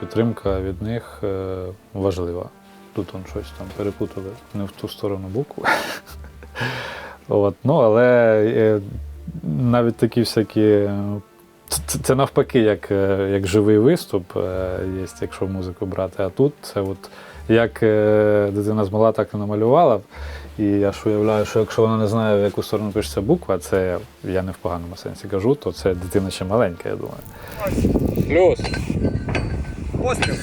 підтримка від них е, важлива. Тут он щось там перепутали не в ту сторону букву. От, ну, але е, навіть такі всякі. Це, навпаки, як, е, як живий виступ, є, якщо музику брати. А тут це от як дитина змогла, так і намалювала. І я ж уявляю, що якщо вона не знає, в яку сторону пишеться буква, це я не в поганому сенсі кажу, то це дитина ще маленька, я думаю. Плюс. Постріл.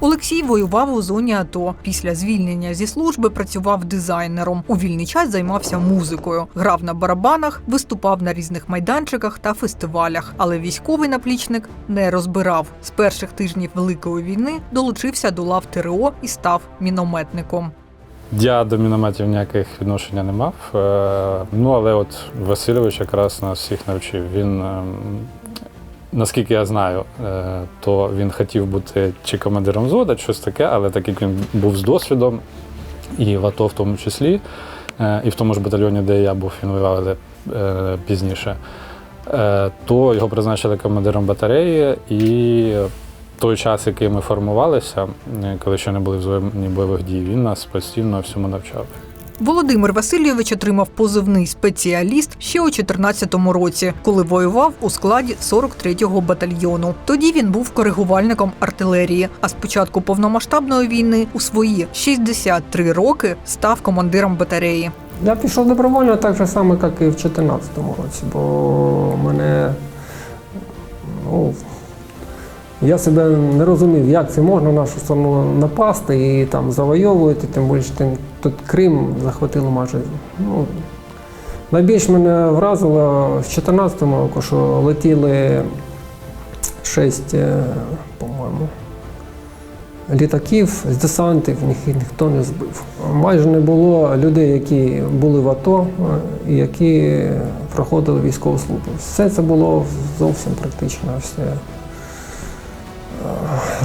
Олексій воював у зоні АТО. Після звільнення зі служби працював дизайнером. У вільний час займався музикою, грав на барабанах, виступав на різних майданчиках та фестивалях. Але військовий наплічник не розбирав. З перших тижнів Великої війни долучився до лав ТРО і став мінометником. Я до мінометів ніяких відношення не мав. Е, Ну, але от Васильович якраз нас всіх навчив. Він, ем, наскільки я знаю, е, то він хотів бути чи командиром взвода, щось таке, але так як він був з досвідом, і в АТО в тому числі, е, і в тому ж батальйоні, де я був, він воював е, пізніше, то його призначили командиром батареї і. Той час, який ми формувалися, коли ще не були в зоні бойових дій, він нас постійно всьому навчав. Володимир Васильович отримав позивний спеціаліст ще у 14-му році, коли воював у складі 43-го батальйону. Тоді він був коригувальником артилерії. А з початку повномасштабної війни у свої 63 роки став командиром батареї. Я пішов добровольно так же само, як і в 2014 році, бо мене. Ну, я себе не розумів, як це можна на нашу сторону напасти і там завойовувати, тим більше тим, тут Крим захватило майже. Ну, найбільш мене вразило в 2014 році, що летіли шість, е, по-моєму, літаків з десантів, їх ніхто не збив. Майже не було людей, які були в АТО е, і які проходили військову службу. Все це було зовсім практично все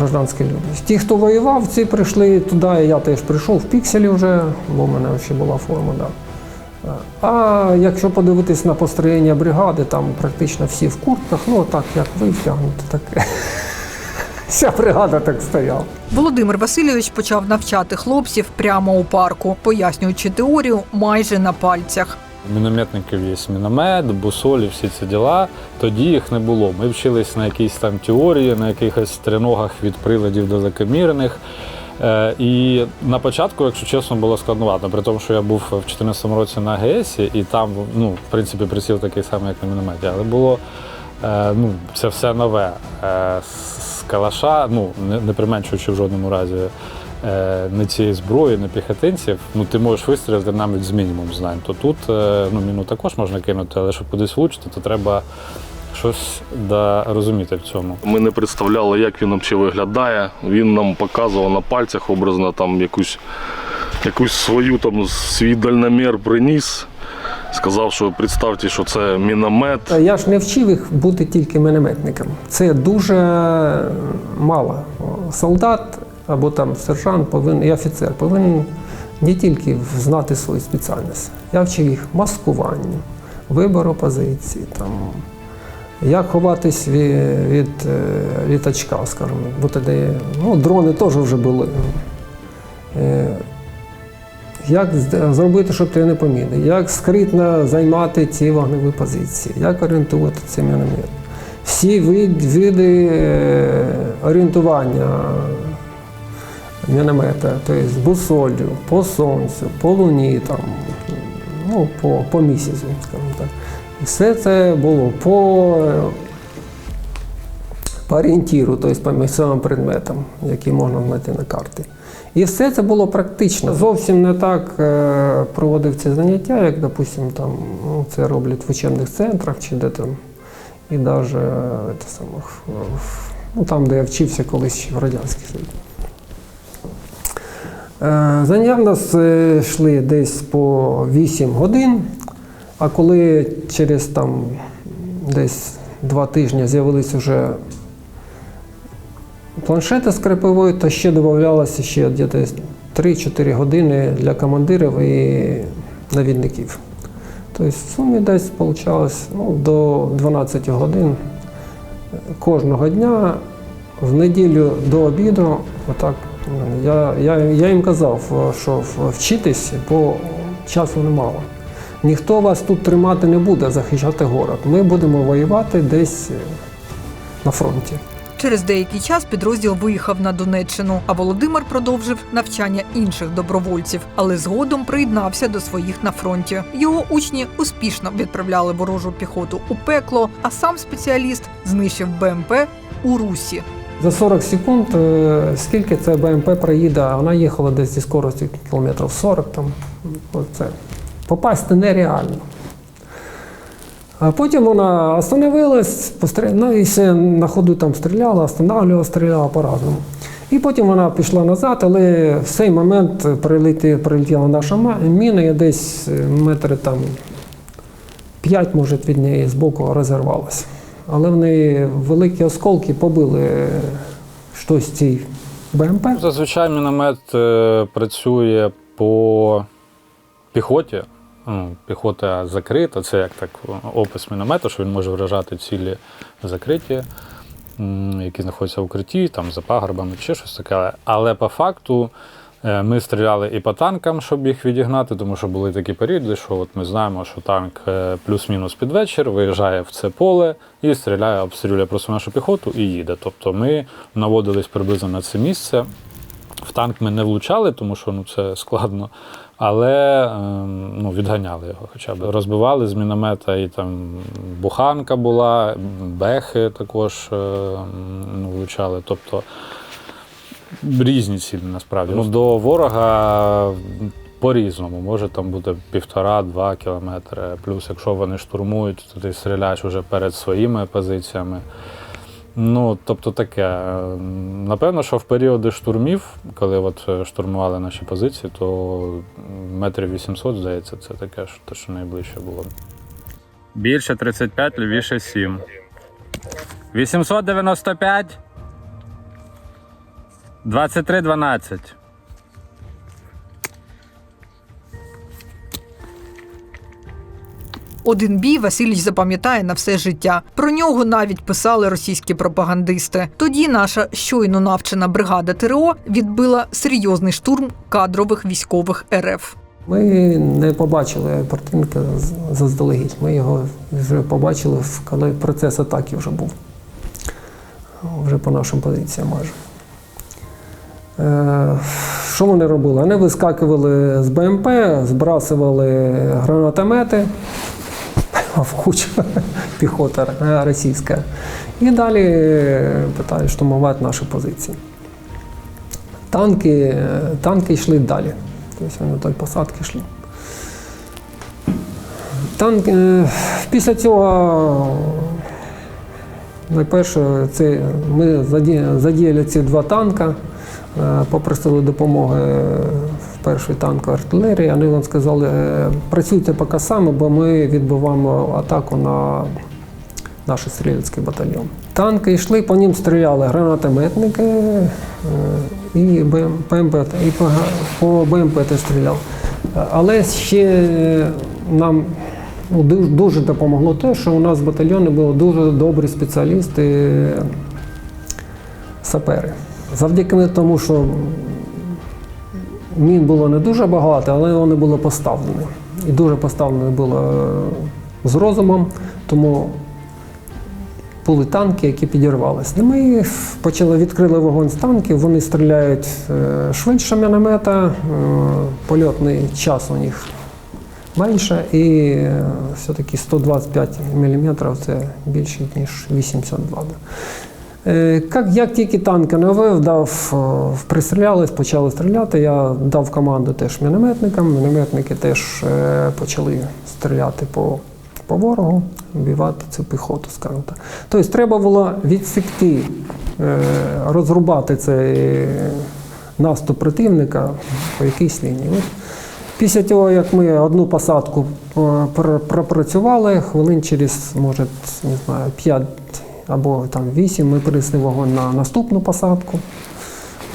гражданські люди. Ті, хто воював, ці прийшли туди, і я теж прийшов в пікселі вже, бо в мене ще була форма. Да. А якщо подивитись на построєння бригади, там практично всі в куртках, ну так як ви втягнути, так вся бригада так стояла. Володимир Васильович почав навчати хлопців прямо у парку, пояснюючи теорію майже на пальцях. Мінометників є міномет, бусолі, всі ці діла. Тоді їх не було. Ми вчились на якійсь там теорії, на якихось треногах від приладів до закомірних. Е, І на початку, якщо чесно, було складновато, при тому, що я був в 2014 році на АГС, і там, ну, в принципі, приціл такий самий, як на мінометі, але було е, ну, це все нове. Е, З калаша, ну, не, применшуючи в жодному разі не цієї зброї, не піхотинців, ну ти можеш вистрілити навіть з мінімум знань. То тут е, ну, міну також можна кинути, але щоб кудись влучити, то треба щось да, розуміти в цьому. Ми не представляли, як він взагалі виглядає. Він нам показував на пальцях образно там якусь, якусь свою там свій дальномір приніс. Сказав, що представте, що це міномет. Я ж не вчив їх бути тільки мінометником. Це дуже мало. Солдат або там сержант повинен, і офіцер повинен не тільки знати свою спеціальність. Я вчив їх маскуванню, вибору позиції, там, як ховатись від, від е, літачка, скажімо, бо тоді ну, дрони теж вже були. Е, як зробити, щоб ти не помітив? Як скритно займати ці вогневі позиції? Як орієнтувати цей міномет? Всі види е, орієнтування міномета, тобто бусолью, по сонцю, по луні, там, ну, по, по місяцю, скажімо так. Все це було по, е, по орієнтіру, тобто по місцевим предметам, які можна знайти на карті. І все це було практично. Зовсім не так е, проводив ці заняття, як, допустим, там, ну, це роблять в учебних центрах чи де там. І навіть ну, там, де я вчився колись в Радянських Союзі. Е, Заняття в нас йшли десь по 8 годин, а коли через там десь два тижні з'явились вже планшети з крапивою, то ще додавалося ще десь 3-4 години для командирів і навідників. Тобто в сумі десь вийшло ну, до 12 годин кожного дня В неділю до обіду, отак, я, я, я їм казав, що вчитись, бо часу немало. Ніхто вас тут тримати не буде, захищати город. Ми будемо воювати десь на фронті. Через деякий час підрозділ виїхав на Донеччину, а Володимир продовжив навчання інших добровольців, але згодом приєднався до своїх на фронті. Його учні успішно відправляли ворожу піхоту у пекло, а сам спеціаліст знищив БМП у Русі. За 40 секунд, е, скільки це БМП проїде, вона їхала десь зі скоростю кілометрів 40. Там, оце. Попасти нереально. А потім вона остановилась, постріл... ну, і ще на ходу там стріляла, останавливала, стріляла по-разному. І потім вона пішла назад, але в цей момент прилетіла наша міна, і десь метри там 5, може, від неї з боку розірвалася. Але в неї великі осколки побили е, щось цій БМП. Зазвичай міномет е, працює по піхоті. Ну, піхота закрита, це як так опис міномету, що він може вражати цілі закриті, які знаходяться в укритті, там за пагорбами чи щось таке. Але по факту ми стріляли і по танкам, щоб їх відігнати, тому що були такі періоди, що от ми знаємо, що танк е, плюс-мінус під вечір виїжджає в це поле і стріляє, обстрілює просто нашу піхоту і їде. Тобто ми наводились приблизно на це місце. В танк ми не влучали, тому що ну, це складно, але ем, ну, відганяли його хоча б. Розбивали з міномета, і там буханка була, бехи також ем, ну, влучали. Тобто різні цілі насправді. Ну, до ворога по-різному. Може там бути півтора-два кілометри. Плюс, якщо вони штурмують, то ти стріляєш вже перед своїми позиціями. Ну, тобто таке. Напевно, що в періоди штурмів, коли от е, штурмували наші позиції, то метрів 800, здається, це таке, що те, що найближче було. Більше 35, лівіше 7. 895. 23, 12. Один бій Васильович запам'ятає на все життя. Про нього навіть писали російські пропагандисти. Тоді наша щойно навчена бригада ТРО відбила серйозний штурм кадрових військових РФ. Ми не побачили противника заздалегідь. Ми його вже побачили, в- коли процес атаки вже був. Вже по нашим позиціям майже. Е, Що вони робили? Вони вискакували з БМП, збрасували гранатомети в кучу піхота російська. І далі е, питають штурмувати наші позиції. Танки, е, танки йшли далі. Тобто вони до посадки йшли. Танк, е, після цього, найперше, це ми задіяли ці два танка, е, попросили допомоги в перший танк артилерії. Вони нам сказали, е, працюйте поки саме, бо ми відбиваємо атаку на наш стрілецький батальйон. Танки йшли, по ним стріляли гранатометники е, і БМП, і по, БМП теж стріляв. Е, Але ще е, нам дуже, допомогло те, що у нас в батальйоні були дуже добрі спеціалісти, е, сапери. Завдяки тому, що мін було не дуже багато, але вони були поставлені. І дуже поставлені було е, з розумом, тому були танки, які підірвалися. Ми почали відкрили вогонь з танків, вони стріляють е, швидше міномета, е, польотний час у них менше, і все-таки 125 мм це більше, ніж 82. Е, Як, як тільки танки навив, дав, е, пристрілялись, почали стріляти, я дав команду теж мінометникам. Мінометники теж е, почали стріляти по, по ворогу, вбивати цю піхоту, скажімо так. Тобто треба було відсікти, розрубати цей наступ противника по якійсь лінії. Після того, як ми одну посадку пропрацювали, хвилин через, може, не знаю, 5 або там 8, ми перенесли вогонь на наступну посадку,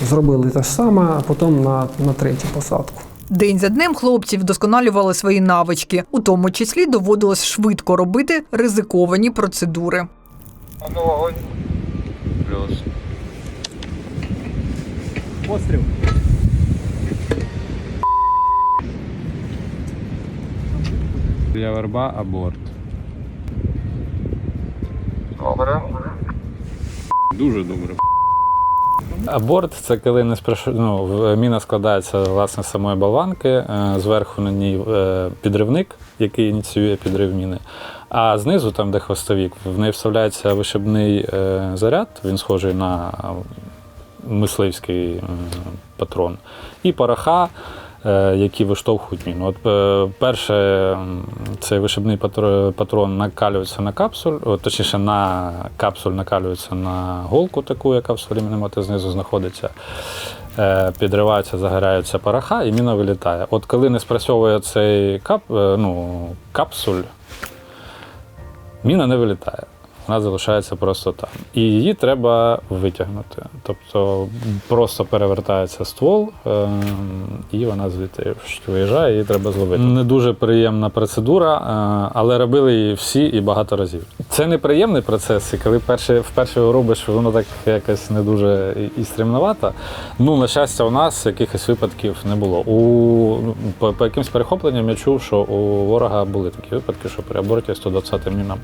зробили те ж саме, а потім на, на третю посадку. День за днем хлопці вдосконалювали свої навички, у тому числі доводилось швидко робити ризиковані процедури. Плюс. Постріл. Для верба аборт. Дуже добре. Аборт це коли не спраш... ну, міна складається власне з самої болванки, е, зверху на ній е, підривник, який ініціює підрив міни. А знизу, там, де хвостовік, в неї вставляється вишибний е, заряд, він схожий на мисливський е, патрон, і пороха, е, які виштовхують міну. От е, перше, цей вишибний патро- патрон накалюється на капсуль, точніше на капсуль накалюється на голку таку, яка в міномети знизу знаходиться. Е, Підривається, загоряється пороха, і міна вилітає. От коли не спрацьовує цей кап, е, ну, капсуль, міна не вилітає. Вона залишається просто там. І її треба витягнути. Тобто просто перевертається ствол, ем, і вона звідти виїжджає, її треба зловити. Не дуже приємна процедура, е, але робили її всі і багато разів. Це неприємний процес, і коли перше, вперше його робиш, воно так якось не дуже і- стрімновато. Ну, на щастя, у нас якихось випадків не було. У, ну, по, по якимсь перехопленням я чув, що у ворога були такі випадки, що при аборті 120 міна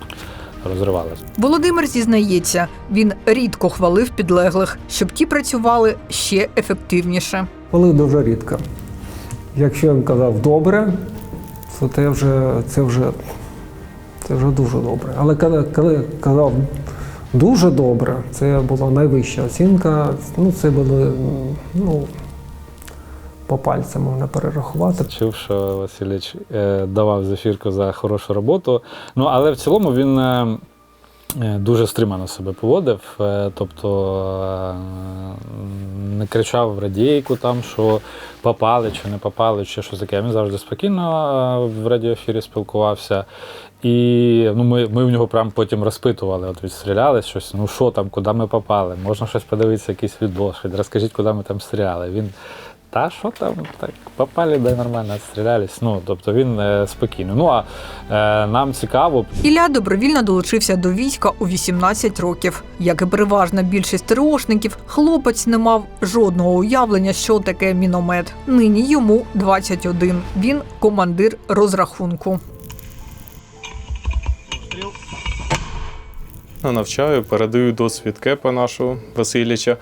розривалася. Володимир зізнається, він рідко хвалив підлеглих, щоб ті працювали ще ефективніше. Коли дуже рідко. Якщо я їм казав добре, то це вже, це вже, це вже дуже добре. Але коли, коли казав дуже добре, це була найвища оцінка. Ну, це було ну, по пальцям можна перерахувати. Чув, що Васильович е, давав зефірку за хорошу роботу. Ну, але в цілому він е, е, дуже стримано себе поводив. Тобто не кричав в радійку, там, що попали чи не попали, чи щось таке. Він завжди спокійно в радіоефірі спілкувався. І ну, ми, ми в нього прям потім розпитували, от відстріляли щось, ну що там, куди ми попали, можна щось подивитися, якийсь відос, хоч розкажіть, куди ми там стріляли. Він та що там, так, попали, да нормально відстрілялись. Ну, тобто він е, спокійно. Ну а е, нам цікаво, Ілля добровільно долучився до війська у 18 років. Як і переважна більшість ТРОшників, хлопець не мав жодного уявлення, що таке міномет. Нині йому 21. Він командир розрахунку. Ну, Навчаю, передаю досвід кепа нашого Васильовича,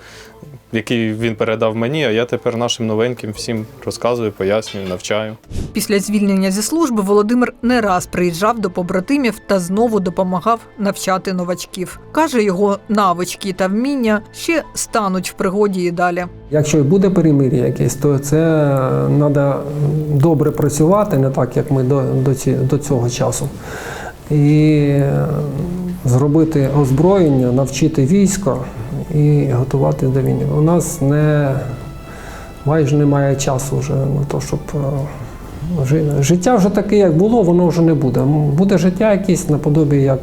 який він передав мені, а я тепер нашим новеньким всім розказую, пояснюю, навчаю. Після звільнення зі служби Володимир не раз приїжджав до побратимів та знову допомагав навчати новачків. Каже, його навички та вміння ще стануть в пригоді і далі. Якщо і буде перемир'я якесь, то це треба добре працювати, не так, як ми до, до, ці, до цього часу. І е, зробити озброєння, навчити військо і готувати до війни. У нас не, майже немає часу вже на те, щоб. е, Життя вже таке, як було, воно вже не буде. Буде життя якесь наподобі, як,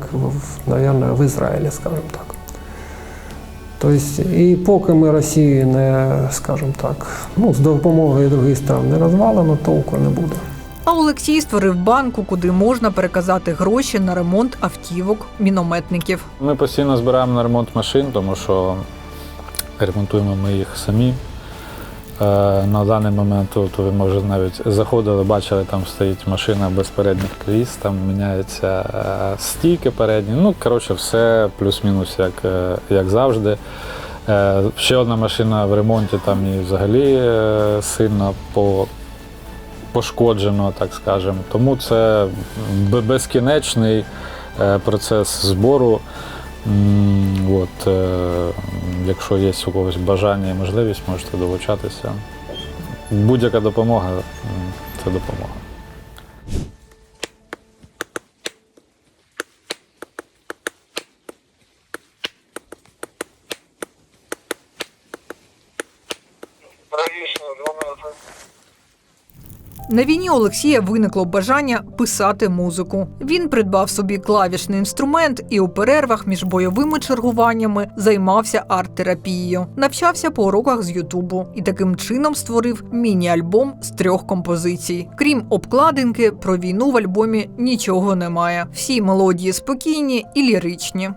навірно, в Ізраїлі, скажімо так. Тобто, і поки ми Росію не, скажімо так, ну, з допомогою других стран не розвалимо, толку не буде. А Олексій створив банку, куди можна переказати гроші на ремонт автівок мінометників. Ми постійно збираємо на ремонт машин, тому що ремонтуємо ми їх самі. Е, На даний момент от ви може навіть заходили, бачили, там стоїть машина без передніх коліс, там міняються е, стійки передні. Ну, коротше, все плюс-мінус, як, е, як завжди. Ще одна машина в ремонті, там і взагалі сильно по, пошкоджено, так скажемо. Тому це безкінечний е, процес збору. От, е, якщо є у когось бажання і можливість, можете долучатися. Будь-яка допомога це допомога. На війні Олексія виникло бажання писати музику. Він придбав собі клавішний інструмент і у перервах між бойовими чергуваннями займався арт-терапією, навчався по уроках з Ютубу і таким чином створив міні-альбом з трьох композицій. Крім обкладинки, про війну в альбомі нічого немає. Всі мелодії спокійні і ліричні.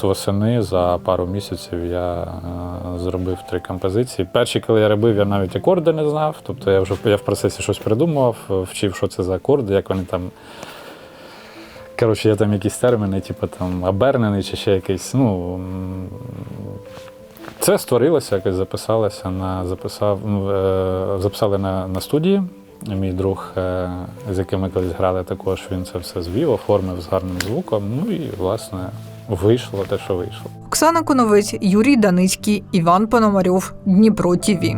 От восени за пару місяців я е, зробив три композиції. Перші, коли я робив, я навіть акорди не знав. Тобто я вже я в процесі щось придумував, вчив, що це за акорди, як вони там. Коротше, є там якісь терміни, типу там абернений чи ще якийсь. Ну, це створилося, якось записалося на записав, ну, е, записали на, на студії. Мій друг, е, з яким ми колись грали, також він це все звів, оформив з гарним звуком. Ну і власне вийшло те, що вийшло. Оксана Коновець, Юрій Даницький, Іван Пономарьов, Дніпро ТІВІ.